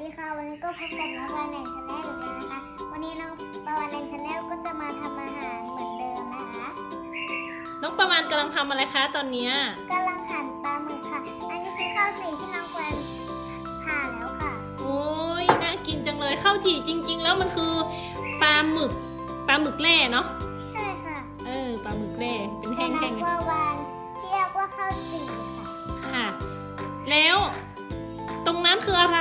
ดีค่ะ วันนี้ก็พบกับน้องปาวันแอนชาแนลอีกแล้วนะคะ วันนี้น้องปาวันแอนชาแนลก็จะมาทำอาหารเหมือนเดิมนะคะน้องประมาณกำลังทำอะไรคะตอนเนี้ยกำลังหั่นปลาหมึกค่ะ อันนี้คือข้าวสีที่น้องกวนผ่าแล้วค่ะโอ้ยน่ากินจังเลยข้าวจี่จริง ๆ แล้วมันคือปลาหมึกปลาหมึกแร่เนาะใช่ค่ะเออปลาหมึกแร่เป็นแต่แห้น้องงปาวันที่เรียกว่าข้าวสีค่ะๆค่ะ แล้วต รงนั้นคืออะไร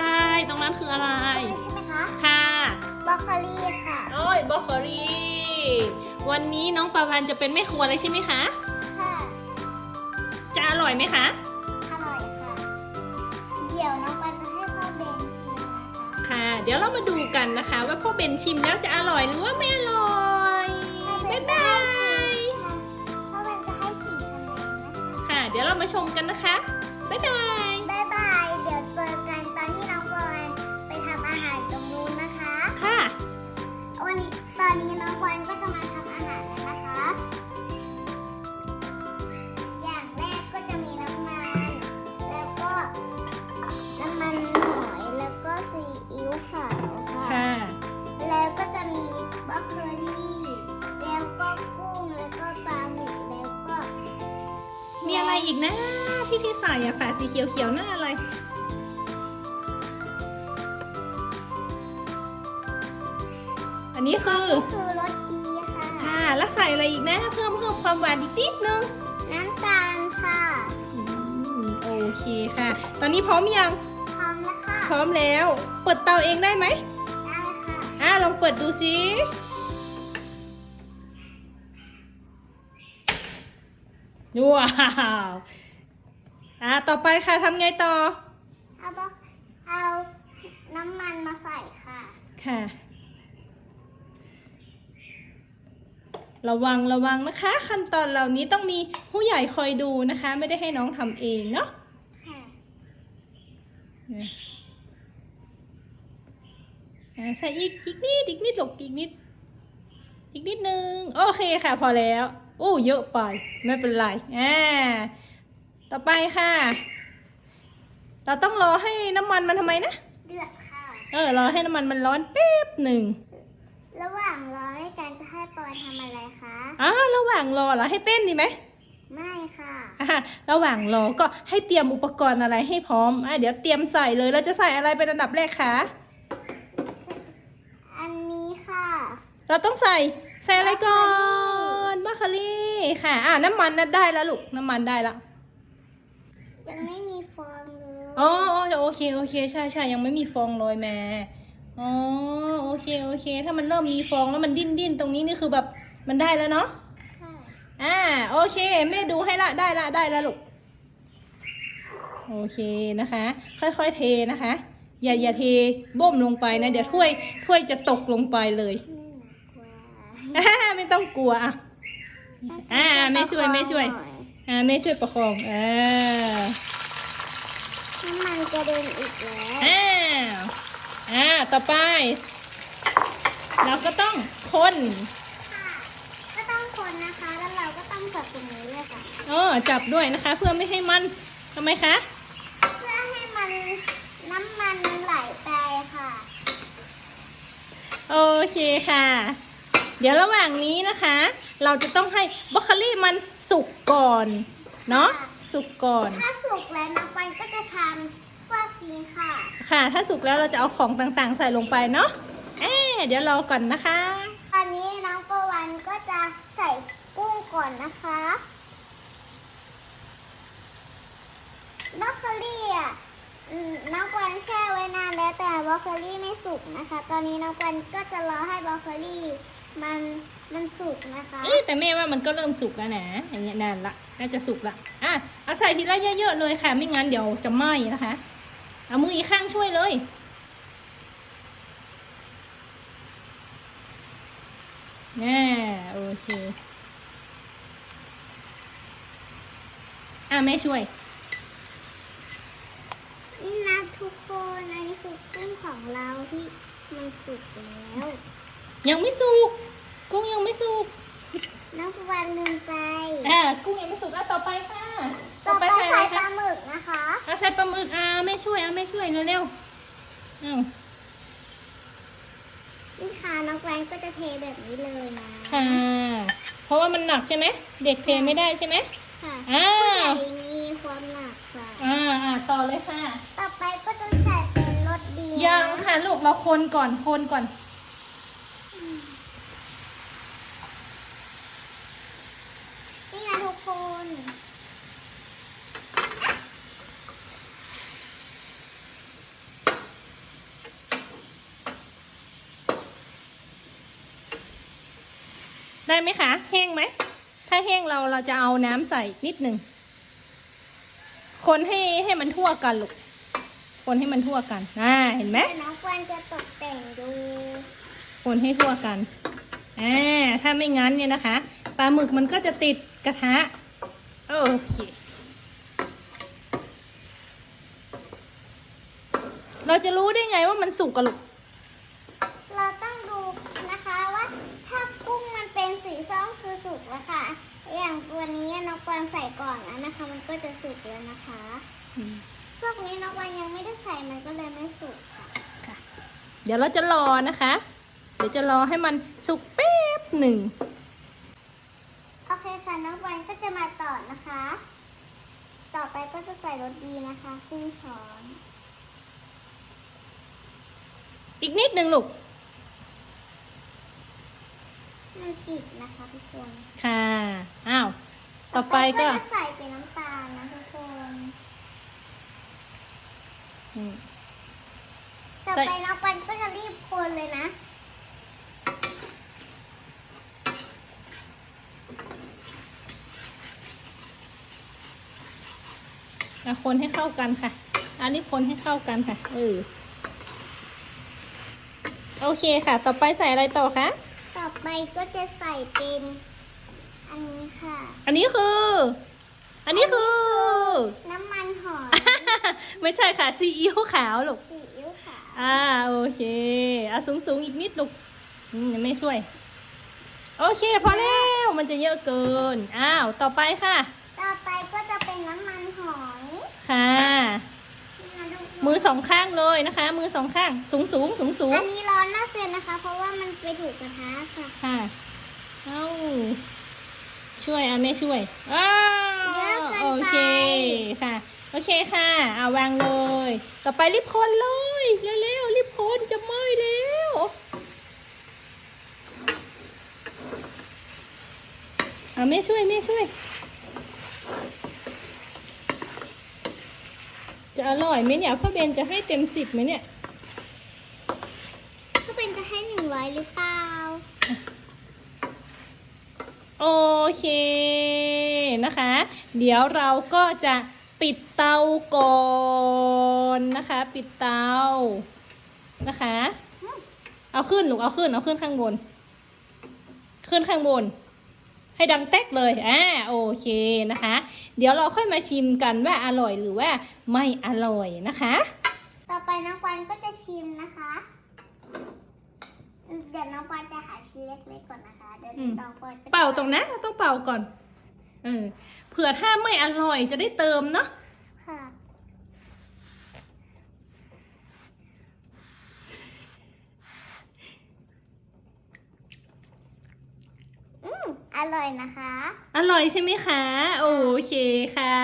ตรงนั้นคืออะไรตรงนี้ใช่ไหมคะค่ะบรอกโคลีค่ะ โอ้ยบรอกโคลีวันนี้น้องปลาวานจะเป็นแม่ครัวเลยใช่ไหมคะ ค่ะ จะอร่อยไหมคะ อร่อยค่ะ เดี๋ยวน้องปาจะให้พ่อเบนชิมนะคะค่ะ เดี๋ยวเรามาดูกันนะคะ ว่าพ่อเบนชิมแล้วจะอร่อยหรือว่าไม่อร่อยบ๊ายบาย พ่อเบนจะให้สี่คะแนนนะคะ ค่ะ เดี๋ยวเรามาชมกันนะคะ อะไรอีกนะ ที่ที่ใส่อะค่ะสีเขียวๆนั่นอะไรอันนี้คือนี่คือรสดีค่ะค่ะแล้วใส่อะไรอีกนะเพิ่มเพิ่มความหวานอีกนิดนึงน้ำตาลค่ะอืมโอเคค่ะ ตอนนี้พร้อมยังพร้อมแล้วค่ะพร้อมแล้ว เปิดเตาเองได้ไหมได้ค่ะอะลองเปิดดูสิ ว้าวอะต่อไปค่ะทำไงต่อ เอาบะเอาน้ำมันมาใส่ค่ะ ค่ะ ระวังระวังนะคะ ขั้นตอนเหล่านี้ต้องมีผู้ใหญ่คอยดูนะคะ ไม่ได้ให้น้องทำเองเนาะค่ะอ่าใส่อีกอีกนิดอีกนิดหลกอีกนิด อีกนิดนึง โอเคค่ะ พอแล้ว โอ้เยอะไป ไม่เป็นไรอ่าต่อไปค่ะ เราต้องรอให้น้ำมันมันทำไมนะ เดือดค่ะ เออ รอให้น้ำมันมันร้อนแป๊บหนึ่ง ระหว่างรอให้การจะให้ปอนทำอะไรคะอ่าระหว่างรอเหรอให้เต้นดีไหมไม่ค่ะอ่าระหว่างรอก็ให้เตรียมอุปกรณ์อะไรให้พร้อมอ่าเดี๋ยวเตรียมใส่เลย เราจะใส่อะไรเป็นอันดับแรกคะ อันนี้ค่ะ เราต้องใส่ ใส่อะไรก่อบรอกโคลีน บัคคารีค่ะ อ่าน้ำมันน่ะได้แล้วลูก น้ำมันได้แล้วยังไม่มีฟองเลยอ๋ออ๋อโอเคโอเค ใช่ใช่ยังไม่มีฟองลอยมาอ๋อโอเคโอเค ถ้ามันเริ่มมีฟองแล้วมันดิ้นดิ้นตรงนี้นี่คือแบบมันได้แล้วเนาะค่ะอ่าโอเคแม่ดูให้ละได้ละได้ละลูกโอเคนะคะ ค่อยๆเทนะคะ อย่าอย่าเทบ่มลงไปนะ เดี๋ยวถ้วยถ้วยจะตกลงไปเลยไม่หนักกว่าอ่าไม่ต้องกลัวอะ อ่าไม่ช่วยไม่ช่วย อ่าแม่ช่วยประคองอ่าน้ำมันกระเด็นอีกแล้วอ้าวอ่าต่อไป เราก็ต้องคนค่ะก็ต้องคนนะคะ แล้วเราก็ต้องจับตรงนี้เลยค่ะอ๋อจับด้วยนะคะ เพื่อไม่ให้มันทำไมคะ เพื่อให้มันน้ำมันไหลไปค่ะ โอเคค่ะ เดี๋ยวระหว่างนี้นะคะ เราจะต้องให้บรอกโคลีมันสุกก่อน เนาะค่ะสุกก่อน ถ้าสุกแล้วน้ำมันก็จะทำพวกนี้ค่ะ ค่ะ ถ้าสุกแล้วเราจะเอาของต่างๆ ใส่ลงไปเนาะเอ๊ะเดี๋ยวรอก่อนนะคะ ตอนนี้น้องประวันก็จะใส่กุ้งก่อนนะคะบรอกโคลี่อะอืมน้องกวนแช่ไว้นานแล้วแต่บรอกโคลี่ไม่สุกนะคะ ตอนนี้น้องกวนก็จะรอให้บรอกโคลี่ มันมันสุกนะคะเอ๊ะแต่แม่ว่ามันก็เริ่มสุกแล้วนะอย่างเงี้ยนานละน่าจะสุกละอะเอาใส่ทีละเยอะๆเลยค่ะ ไม่งั้นเดี๋ยวจะไหม้นะคะเอามืออีกข้างช่วยเลยแน่โอเค อะแม่ช่วย นี่นะทุกคนอันนี้คือกุ้งของเราที่มันสุกแล้ว ยังไม่สุก กุ้งยังไม่สุก น้องประวันลืมไป อะกุ้งยังไม่สุกอะต่อไปค่ะต่อไปอะใส่รปลาคะหมึกนะคะเอาใส่ปลาหมึกอะแม่ช่วยอะแม่ช่วยเร็วๆอ้าวนี่ค่ะน้องกวางก็จะเทแบบนี้เลยนะ ค่ะ เพราะว่ามันหนักใช่ไหม เด็กเทไม่ได้ใช่ไหมค่ะอ้าผู้ใหญ่วมีความหนักค่ะ อ่าอ่าต่อเลยค่ะ ต่อไปก็จะใส่เป็นรสดียังค่ะลูกเราคนก่อนคนก่อนนี่นะทุกคน ได้ไหมคะ แห้งไหม ถ้าแห้งเราเราจะเอาน้ำใส่นิดหนึ่ง คนให้ให้มันทั่วกันลูก คนให้มันทั่วกันอ่าเห็นไหมเดี๋ยวน้องกวางจะตกแต่งดู คนให้ทั่วกันอ่าถ้าไม่งั้นเนี่ยนะคะ ปลาหมึกมันก็จะติดกระทะ โอเค เราจะรู้ได้ไงว่ามันสุกกันลูก เราต้องดูนะคะว่าถ้ากุ้งมันเป็น สีส้มคือสุกแล้วค่ะ อย่างตัวนี้น้องกวางใส่ก่อนแล้วนะคะ มันก็จะสุกแล้วนะคะ พวกนี้น้องกวางยังไม่ได้ใส่มันก็เลยไม่สุกค่ะค่ะ เดี๋ยวเราจะรอนะคะ เดี๋ยวจะรอให้มันสุกแป๊บหนึ่ง โอเคค่ะน้องกวางก็จะมาต่อนะคะ ต่อไปก็จะใส่รสดีนะคะครึ่งช้อน อีกนิดหนึ่งลูก มันติดนะคะทุกคนค่ะ อ้าว ต่อไปก็จะใส่เป็นน้ำตาลนะทุกคนอืมต่อใส่ไปน้องกวางก็จะรีบคนเลยนะอะคนให้เข้ากันค่ะ อันนี้คนให้เข้ากันค่ะ เออ โอเคค่ะ ต่อไปใส่อะไรต่อคะ ต่อไปก็จะใส่เป็นอันนี้ค่ะ อันนี้คือ อันนี้คือ น้ำมันหอยไม่ใช่ค่ะซีอิ๊วขาวลูก ซีอิ๊วขาว อ่าโอเคอะสูงสูงๆอีกนิดลูกอืมยังไม่ช่วย โอเค พอแล้วมันจะเยอะเกิน อ้าว ต่อไปค่ะ ต่อไปก็จะเป็นน้ำมันหอย ค่ะนี่นะทุกคน มือสองข้างเลยนะคะ มือสองข้างสูงสูงสูงสูงอันนี้ร้อนน่าเสียนะคะ เพราะว่ามันไปถูกกระทะค่ะค่ะเอ้าช่วยอะไม่ช่วยอ้าเยอะเกินไปโอเคค่ะ โอเคค่ะ เอาวางเลย ต่อไปรีบคนเลยเร็วๆรีบคนจะไหม้แล้วเอาไม่ช่วยไม่ช่วย จะอร่อยไหมเนี่ยพ่อเบนจะให้เต็มสิบไหมเนี่ยก็เป็นจะให้หนึ่งร้อยหรือเปล่า โอเคนะคะ เดี๋ยวเราก็จะปิดเตาก่อนนะคะ ปิดเตานะคะ เอาขึ้นหนูเอาขึ้นเอาขึ้นข้างบน ขึ้นข้างบน ให้ดังแต๊กเลยอ่าโอเคนะคะ เดี๋ยวเราค่อยมาชิมกันว่าอร่อยหรือว่าไม่อร่อยนะคะ ต่อไปน้องกวางก็จะชิมนะคะ เดี๋ยวน้องกวางจะหาชิ้นเล็กๆก่อนนะคะเดี๋ยวอืมน้องกวางจะเป่าตรงนะต้องเป่าก่อนเออเผื่อถ้าไม่อร่อยจะได้เติมเนาะค่ะ อืมอร่อยนะคะ อร่อยใช่ไหมคะ โอเคค่ะ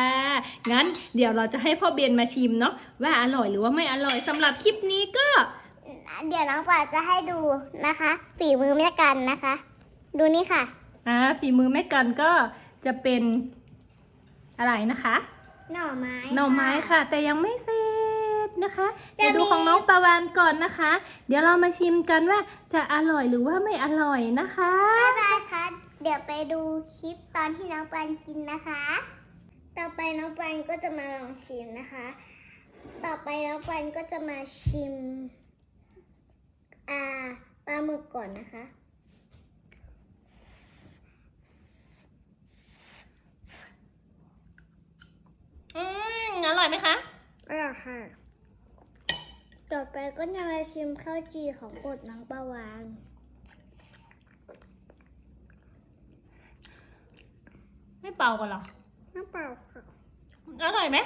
งั้นเดี๋ยวเราจะให้พ่อเบนมาชิมเนาะว่าอร่อยหรือว่าไม่อร่อยสำหรับคลิปนี้ก็ เดี๋ยวน้องกวางจะให้ดูนะคะฝีมือแม่กันนะคะ ดูนี่ค่ะอ่าฝีมือแม่กันก็จะเป็นอะไรนะคะ หน่อไม้หน่อไม้ค่ะ แต่ยังไม่เสร็จนะคะจะเดี๋ยวดูมีของน้องปาวานก่อนนะคะ เดี๋ยวเรามาชิมกันว่าจะอร่อยหรือว่าไม่อร่อยนะคะ บ๊ายบายค่ะ เดี๋ยวไปดูคลิปตอนที่น้องปันกินนะคะ ต่อไปน้องปันก็จะมาลองชิมนะคะ ต่อไปน้องปันก็จะมาชิมอ่าปลาหมึกก่อนนะคะอืมอร่อยไหมคะอร่อยค่ะ ต่อไปก็จะมาชิมข้าวจีของโปรดน้องปลาวาน ไม่เป่ากันเหรอน้ำเปล่าค่ะอร่อยไหม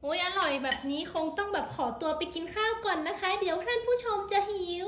โอ้ยอร่อยแบบนี้คงต้องแบบขอตัวไปกินข้าวก่อนนะคะ เดี๋ยวท่านผู้ชมจะหิว